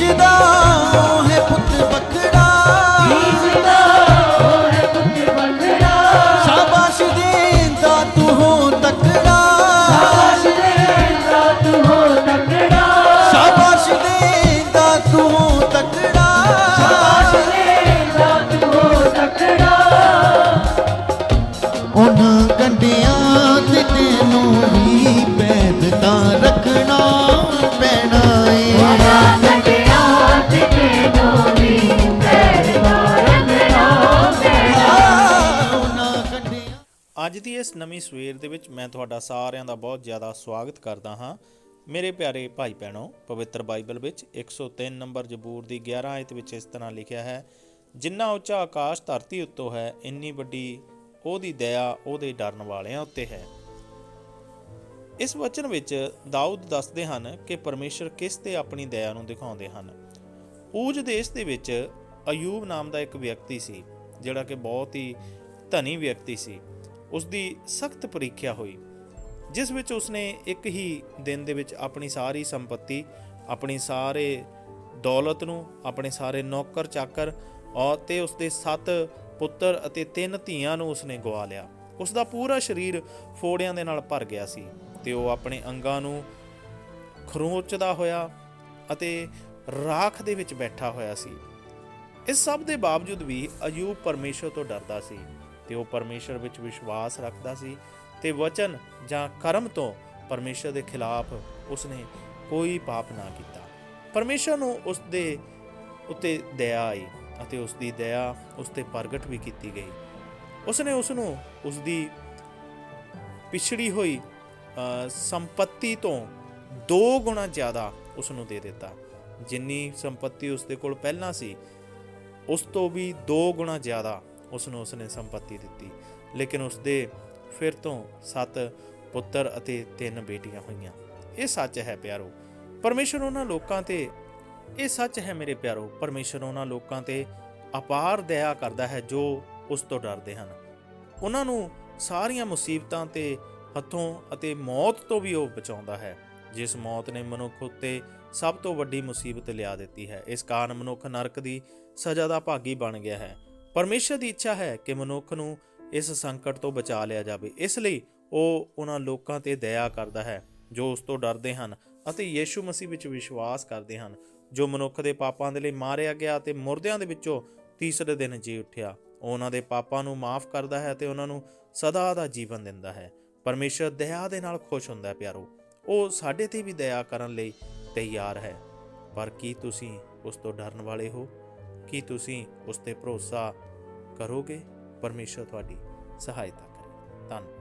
ਬੀਜਦਾ ਹੈ ਪੁੱਤ ਬਖੜਾ ਬੀਜਦਾ ਹੈ ਪੁੱਤ ਬਖੜਾ ਸ਼ਾਬਾਸ਼ ਦੇਂਦਾ ਤੂੰ ਹੋ ਤਕੜਾ। ਸਾਸ਼ ਦੇਂਦਾ ਤੂੰ ਹੋ ਤਕੜਾ। ਸ਼ਾਬਾਸ਼ ਦੇਂਦਾ ਤੂੰ ਹੋ ਤਕੜਾ। ਸਾਸ਼ ਦੇਂਦਾ ਤੂੰ ਹੋ ਤਕੜਾ। ਉਹਨਾਂ ਅੱਜ ਦੀ ਇਸ ਨਵੀਂ ਸਵੇਰ ਦੇ ਵਿੱਚ ਮੈਂ ਤੁਹਾਡਾ ਸਾਰਿਆਂ ਦਾ ਬਹੁਤ ਜ਼ਿਆਦਾ ਸਵਾਗਤ ਕਰਦਾ ਹਾਂ। ਮੇਰੇ ਪਿਆਰੇ ਭਾਈ ਭੈਣੋ, ਪਵਿੱਤਰ ਬਾਈਬਲ ਵਿੱਚ 103 ਨੰਬਰ ਜ਼ਬੂਰ ਦੀ 11 ਆਇਤ ਵਿੱਚ ਇਸ ਤਰ੍ਹਾਂ ਲਿਖਿਆ ਹੈ, ਜਿੰਨਾ ਉੱਚਾ ਆਕਾਸ਼ ਧਰਤੀ ਉੱਤੋਂ ਹੈ, ਇੰਨੀ ਵੱਡੀ ਉਹਦੀ ਦਇਆ ਉਹਦੇ ਡਰਨ ਵਾਲਿਆਂ ਉੱਤੇ ਹੈ। ਇਸ ਵਚਨ ਵਿੱਚ ਦਾਊਦ ਦੱਸਦੇ ਹਨ ਕਿ ਪਰਮੇਸ਼ਰ ਕਿਸ ਤੇ ਆਪਣੀ ਦਇਆ ਨੂੰ ਦਿਖਾਉਂਦੇ ਹਨ। ਊਜ ਦੇਸ਼ ਦੇ ਵਿੱਚ ਅਯੂਬ ਨਾਮ ਦਾ ਇੱਕ ਵਿਅਕਤੀ ਸੀ, ਜਿਹੜਾ ਕਿ ਬਹੁਤ ਹੀ ਧਨੀ ਵਿਅਕਤੀ ਸੀ। ਉਸ ਦੀ ਸਖਤ ਪ੍ਰੀਖਿਆ ਹੋਈ, ਜਿਸ ਵਿੱਚ ਉਸਨੇ ਇੱਕ ਹੀ ਦਿਨ ਦੇ ਵਿੱਚ ਆਪਣੀ ਸਾਰੀ ਸੰਪਤੀ, ਆਪਣੀ ਸਾਰੇ ਦੌਲਤ ਨੂੰ, ਆਪਣੇ ਸਾਰੇ ਨੌਕਰ ਚਾਕਰ ਔਰ ਤੇ ਉਸਦੇ ਸੱਤ ਪੁੱਤਰ ਅਤੇ ਤਿੰਨ ਧੀਆਂ ਨੂੰ ਉਸਨੇ ਗਵਾ ਲਿਆ। ਉਸ ਦਾ ਪੂਰਾ ਸਰੀਰ ਫੋੜਿਆਂ ਦੇ ਨਾਲ ਭਰ ਗਿਆ ਸੀ ਤੇ ਉਹ ਆਪਣੇ ਅੰਗਾਂ ਨੂੰ ਖਰੋਚਦਾ ਹੋਇਆ ਅਤੇ ਰਾਖ ਦੇ ਵਿੱਚ ਬੈਠਾ ਹੋਇਆ ਸੀ। ਇਸ ਸਭ ਦੇ ਬਾਵਜੂਦ ਵੀ ਅਯੂਬ ਪਰਮੇਸ਼ਰ ਤੋਂ ਡਰਦਾ ਸੀ। ਤੇ ਉਹ ਪਰਮੇਸ਼ਰ ਵਿੱਚ ਵਿਸ਼ਵਾਸ ਰੱਖਦਾ ਸੀ ਤੇ ਵਚਨ ਜਾਂ ਕਰਮ ਤੋਂ ਪਰਮੇਸ਼ਰ ਦੇ ਖਿਲਾਫ ਉਸਨੇ ਕੋਈ ਪਾਪ ਨਾ ਕੀਤਾ। ਪਰਮੇਸ਼ਰ ਨੂੰ ਉਸ ਦੇ ਉੱਤੇ ਦਇਆ ਆਈ ਅਤੇ ਉਸ ਦੀ ਦਇਆ ਉਸ ਤੇ ਪ੍ਰਗਟ ਵੀ ਕੀਤੀ ਗਈ। ਉਸਨੇ ਉਸ ਨੂੰ ਉਸ ਦੀ ਪਿਛੜੀ ਹੋਈ ਸੰਪਤੀ ਤੋਂ ਦੋ ਗੁਣਾ ਜ਼ਿਆਦਾ ਉਸ ਨੂੰ ਦੇ ਦਿੱਤਾ। ਜਿੰਨੀ ਸੰਪਤੀ ਉਸ ਦੇ ਕੋਲ ਪਹਿਲਾਂ ਸੀ, ਉਸ ਤੋਂ ਵੀ ਦੋ ਗੁਣਾ ਜ਼ਿਆਦਾ ਉਸ ਨੂੰ ਉਸਨੇ ਸੰਪਤੀ ਦਿੱਤੀ। ਲੇਕਿਨ ਉਸ ਦੇ ਫਿਰ ਤੋਂ ਸੱਤ ਪੁੱਤਰ ਅਤੇ ਤਿੰਨ ਬੇਟੀਆਂ ਹੋਈਆਂ। ਇਹ ਸੱਚ ਹੈ ਪਿਆਰੋ, ਪਰਮੇਸ਼ਰ ਉਹਨਾਂ ਲੋਕਾਂ ਤੇ, ਇਹ ਸੱਚ ਹੈ ਮੇਰੇ ਪਿਆਰੋ, ਪਰਮੇਸ਼ਰ ਉਹਨਾਂ ਲੋਕਾਂ ਤੇ ਅਪਾਰ ਦਇਆ ਕਰਦਾ ਹੈ ਜੋ ਉਸ ਤੋਂ ਡਰਦੇ ਹਨ। ਉਹਨਾਂ ਨੂੰ ਸਾਰੀਆਂ ਮੁਸੀਬਤਾਂ ਤੇ ਹੱਥੋਂ ਅਤੇ ਮੌਤ ਤੋਂ ਵੀ ਉਹ ਬਚਾਉਂਦਾ ਹੈ, ਜਿਸ ਮੌਤ ਨੇ ਮਨੁੱਖ ਉੱਤੇ ਸਭ ਤੋਂ ਵੱਡੀ ਮੁਸੀਬਤ ਲਿਆ ਦਿੱਤੀ ਹੈ। ਇਸ ਕਾਰਨ ਮਨੁੱਖ ਨਰਕ ਦੀ ਸਜ਼ਾ ਦਾ ਭਾਗੀ ਬਣ ਗਿਆ ਹੈ। ਪਰਮੇਸ਼ਰ ਦੀ ਇੱਛਾ ਹੈ ਕਿ ਮਨੁੱਖ ਨੂੰ ਇਸ ਸੰਕਟ ਤੋਂ ਬਚਾ ਲਿਆ ਜਾਵੇ। ਇਸ ਲਈ ਉਹ ਉਹਨਾਂ ਲੋਕਾਂ ਤੇ ਦਇਆ ਕਰਦਾ ਹੈ, ਜੋ ਉਸ ਤੋਂ ਡਰਦੇ ਹਨ ਅਤੇ ਯੀਸ਼ੂ ਮਸੀਹ ਵਿੱਚ ਵਿਸ਼ਵਾਸ ਕਰਦੇ ਹਨ, ਜੋ ਮਨੁੱਖ ਦੇ ਪਾਪਾਂ ਦੇ ਲਈ ਮਾਰਿਆ ਗਿਆ ਤੇ ਮੁਰਦਿਆਂ ਦੇ ਵਿੱਚੋਂ ਤੀਸਰੇ ਦਿਨ ਜੀ ਉੱਠਿਆ। ਉਹ ਉਹਨਾਂ ਦੇ ਪਾਪਾਂ ਨੂੰ ਮਾਫ ਕਰਦਾ ਹੈ ਤੇ ਉਹਨਾਂ ਨੂੰ ਸਦਾ ਦਾ ਜੀਵਨ ਦਿੰਦਾ ਹੈ। ਪਰਮੇਸ਼ਰ ਦਇਆ ਦੇ ਨਾਲ ਖੁਸ਼ ਹੁੰਦਾ ਹੈ, ਪਿਆਰੋ। ਉਹ ਸਾਡੇ ਤੇ ਵੀ ਦਇਆ ਕਰਨ ਲਈ ਤਿਆਰ ਹੈ। ਪਰ ਕੀ ਤੁਸੀਂ ਉਸ ਤੋਂ ਡਰਨ ਵਾਲੇ ਹੋ? ਕੀ ਤੁਸੀਂ ਉਸ ਤੇ ਭਰੋਸਾ ਕਰੋਗੇ? ਪਰਮੇਸ਼ਰ ਤੁਹਾਡੀ ਸਹਾਇਤਾ ਕਰੇ। ਧੰਨਵਾਦ।